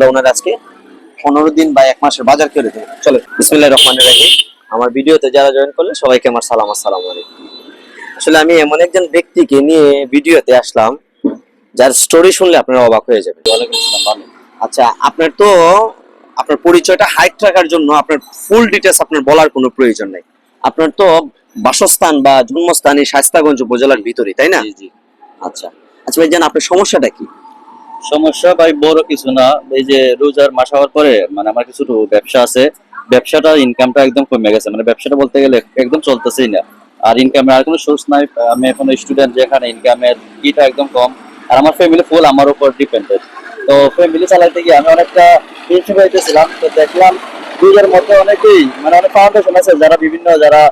আমরা ওনার আজকে পনেরো দিন বা এক মাসের বাজার করে দেবো। চলো বিসমিল্লাহ রহমানের রাহিম। আমার ভিডিওতে যারা জয়েন করলেন সবাইকে আমার সালাম আসসালামু আলাইকুম। আসলে আমি এমন একজন ব্যক্তিকে নিয়ে ভিডিওতে আসলাম যার স্টোরি শুনলে আপনারা অবাক হয়ে যাবেন। আচ্ছা আপনার তো আপনার পরিচয়টা হাইট রাখার জন্য আপনার ফুল ডিটেলস আপনার বলার কোনো প্রয়োজন নেই। আপনার তো বাসস্থান বা জন্মস্থান এই শাস্তাগঞ্জ উপজেলার ভিতরে তাই না। আচ্ছা আচ্ছা ভাই জান আপনার সমস্যাটা কি? সমস্যা, ভাই, বড় কিছু না। এই যে রোজার মাস হওয়ার পরে মানে আমার কিছু ব্যবসা আছে। ব্যবসাটা ইনকামটা একদম কমে গেছে। মানে ব্যবসাটা বলতে গেলে একদম চলতেছেই না। আর ইনকামের আর কোনো সোর্স নাই। আমি এখন স্টুডেন্ট যেখানে ইনকামের ইটা একদম কম। আর আমার ফ্যামিলি ফুল আমার উপর ডিপেন্ডেন্ট তো ফ্যামিলি চালাইতে গিয়ে আমি অনেকটা টেনশন হইতেছিলাম তো দেখলাম রোজার মধ্যে অনেকেই মানে অনেক ফাউন্ডেশন আছে, যারা বিভিন্ন, যারা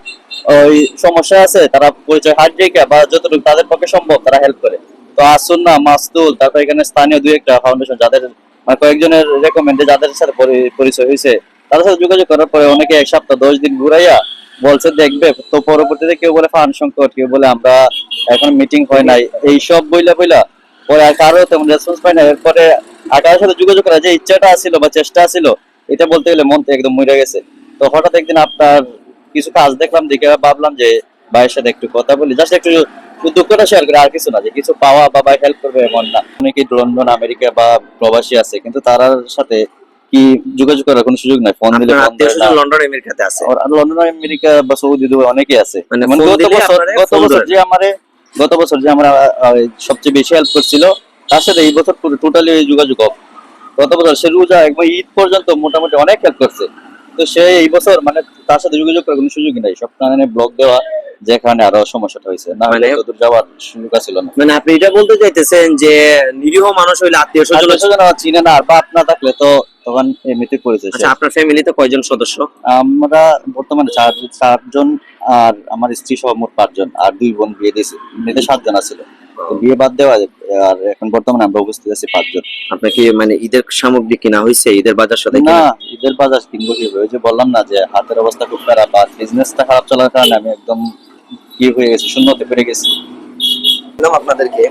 ওই সমস্যা আছে, তারা পরিচয় হাত রেখে বা যতটুকু তাদের পক্ষে সম্ভব তারা হেল্প করে। তো আসুন্না মাসতুল তারপর এখানে স্থানীয় দুই একটা ফাউন্ডেশন যাদের মানে কয়েকজনের রেকমেন্ডে যাদের সাথে পরিচয় হয়েছে, তাদের সাথে যোগাযোগ করার পরে অনেকে এক সপ্তাহ, দশ দিন ঘুরাইয়া বলছে, দেখবে, তো পরবর্তীতে কেউ বলে ফান্ড সংকট, কেউ বলে আমরা এখন মিটিং হয় নাই। এইসব বইলা বইলা পরে কারও তেমন রেসপন্স পাই না। এরপরে সাথে যোগাযোগ করার যে ইচ্ছাটা ছিল বা চেষ্টা ছিল এটা বলতে গেলে মন একদম মরে গেছে। তো হঠাৎ একদিন আপনার কিছু কাজ দেখলাম, দেখে ভাবলাম যে ভাইয়ের সাথে একটু কথা বলি। জাস্ট একটু দুঃখটা শেয়ার করে আর কিছু না যে কিছু পাওয়া বা হেল্প করবে এমন না। অনেকে লন্ডন আমেরিকা বা প্রবাসী আছে কিন্তু তার সাথে কি যোগাযোগ করার কোনো সুযোগ নাই? ফোন দিলে লন্ডন আমেরিকাতে আছে। লন্ডন আমেরিকা বা সৌদি দুবাই অনেকেই আছে। মানে মানে গত বছর গত বছর যে আমারে গত বছর যে আমরা সবচেয়ে বেশি হেল্প করছিল তার সাথে এই বছর টোটালি যোগাযোগ off। গত বছর সে রোজা একবার ঈদ পর্যন্ত মোটামুটি অনেক হেল্প করছে। তো সে এই বছর মানে তার সাথে যোগাযোগ করার কোনো সুযোগই নাই। সব কারণে ব্লক দেওয়া যেখানে আরও সমস্যাটা হয়েছে। না হলে মানে- তোদের যাওয়ার সুযোগ ছিল না। মানে আপনি এটা বলতে চাইতেছেন যে নিরীহ মানুষ হইলে আত্মীয় স্বজন স্বজন চিনে না আর বাপ না থাকলে তো তখন এমনিতে পরিচয় আচ্ছা আপনার ফ্যামিলিতে কয়জন সদস্য? আমরা বর্তমানে চার চারজন আর আমার স্ত্রী সহ মোট পাঁচজন আর দুই বোন বিয়ে দিয়েছে। এমনিতে সাতজন আছিল। বিয়ে বাদ দেওয়া আর এখন বর্তমানে আমরা উপস্থিত আছি পাঁচজন। আপনার কি মানে ঈদের সামগ্রী কিনা হয়েছে? ঈদের বাজার সাথে না ঈদের বাজার কিনবো কি ওই যে বললাম না যে হাতের অবস্থা খুব খারাপ আর বিজনেসটা খারাপ চলার কারণে আমি একদম কি হয়ে গেছি, শূন্যতে গেছি। বললাম আপনাদেরকে,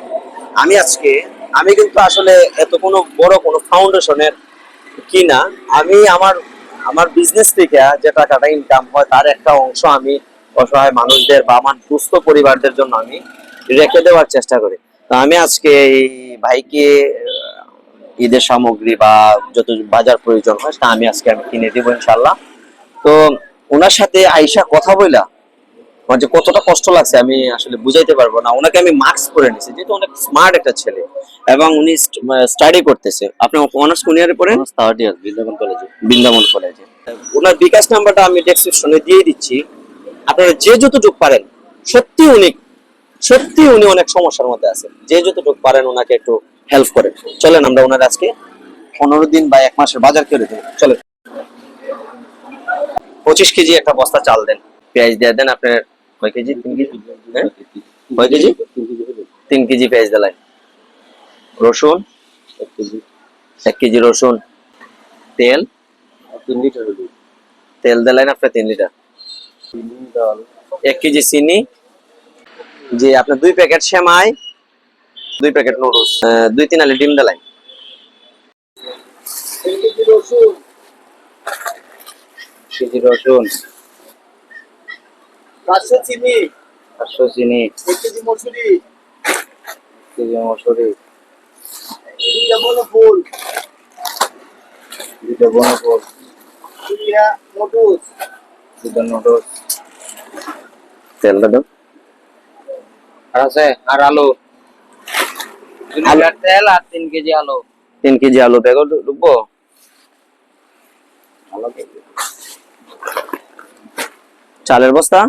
আমি আজকে, আমি কিন্তু আসলে এত কোনো বড় কোনো ফাউন্ডেশনের কি না, আমি আমার আমার বিজনেস থেকে যে টাকাটা ইনকাম হয় তার একটা অংশ আমি অসহায় মানুষদের বা আমার দুস্থ পরিবারদের জন্য আমি রেখে দেওয়ার চেষ্টা করি। তো আমি আজকে এই ভাইকে ঈদের সামগ্রী বা যত বাজার প্রয়োজন হয় তা আমি আজকে আমি কিনে দেবো ইনশাল্লাহ তো ওনার সাথে আইসা কথা বইলা আমার যে কতটা কষ্ট লাগছে আমি আসলে বুঝাইতে পারব না। ওনাকে আমি মার্কস করে নিছি যেহেতু অনেক স্মার্ট একটা ছেলে। এবং উনি স্টাডি করতেছে। আপনি অনার্স কোন ইয়ারে পড়েন? থার্ড ইয়ার বৃন্দাবন কলেজে বৃন্দাবন কলেজে ওনার বিকাশ নাম্বারটা আমি ডেসক্রিপশনে দিয়ে দিচ্ছি। আপনারা যে যতটুকু পারেন সত্যি উনি সত্যি উনি অনেক সমস্যার মধ্যে আছে যে যতটুকু পারেন ওনাকে একটু হেল্প করেন। চলেন আমরা ওনার আজকে পনেরো দিন বা এক মাসের বাজার করে দেবো চলেন। পঁচিশ কেজি একটা বস্তা চাল দেন। পেঁয়াজ দিয়ে দেন আপনার কয় কেজি? তিন কেজি? হ্যাঁ? কয় কেজি? তিন কেজি পেঁয়াজ দিলেন রসুন? এক কেজি। রসুন। তেল? তিন লিটার তেল দিলেন আপনার তিন লিটার? এক কেজি চিনি? যে আপনার দুই প্যাকেট সেমাই দুই প্যাকেট নুডলস দুই তিন আলি ডিম দিলেন কেজি রসুন। পাঁচশো চিনি। পাঁচশো চিনি। এক কেজি মসুরি। কেজি মসুরি। দুইটা ফুল দুইটা তেলটা দাও। আর আছে আর আলু। দুই লিটার তেল আর তিন কেজি আলু। তিন কেজি আলু। ঢুকবো চালের বস্তা?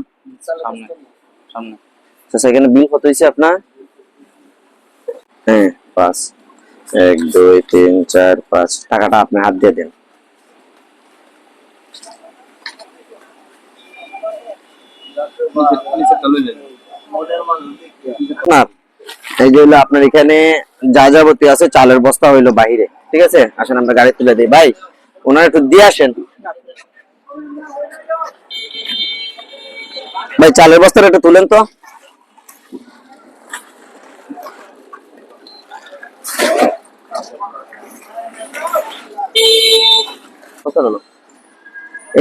সামনে বিল কত হয়েছে আপনার? হ্যাঁ পাঁচ। এক, দুই, তিন, চার, পাঁচ। টাকাটা আপনি হাত দিয়ে দেন। এই আপনার এখানে যা যাবতীয় আছে, চালের বস্তা হইল বাহিরে। ঠিক আছে? আসেন, আমরা গাড়ি তুলে দিই। ভাই, ওনারা একটু দিয়ে আসেন। ভাই, চালের বস্তাটা একটু তুলেন তো।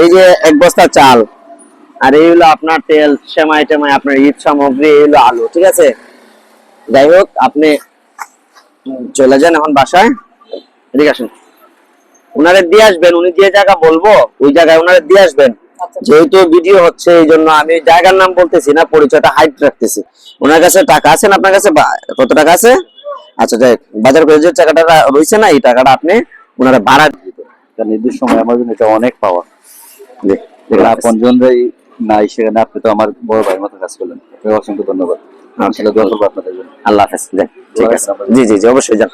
এই যে এক বস্তা চাল, আর এই হলো আপনার তেল, সেমাই টেমাই, আপনার ঈদ সামগ্রী, এই হলো আলু, ঠিক আছে? যাই হোক, আপনি চলে যান এখন বাসায়। এদিকে আসুন। ওনারে দিয়ে আসবেন, উনি যে জায়গা বলব, ওই জায়গায় ওনারে দিয়ে আসবেন। যেহেতু ভিডিও হচ্ছে এই জন্য আমি জায়গার নাম বলতেছি না পরিচয়টা হাইট রাখতেছি। ওনার কাছে টাকা আছে না আপনার কাছে? বা- কত টাকা আছে? আচ্ছা যাই বাজার করে যে টাকাটা রয়েছে না এই টাকাটা আপনি ওনারা ভাড়া দিয়ে দিবেন। কারণ নির্দিষ্ট সময় আমার জন্য এটা অনেক পাওয়া নাই সেখানে আপনি তো আমার বড় ভাইয়ের মতো কাজ করলেন। অসংখ্য ধন্যবাদ। জন্য। আল্লাহ হাফেজ। যান, ঠিক আছে। জি জি জি অবশ্যই যান।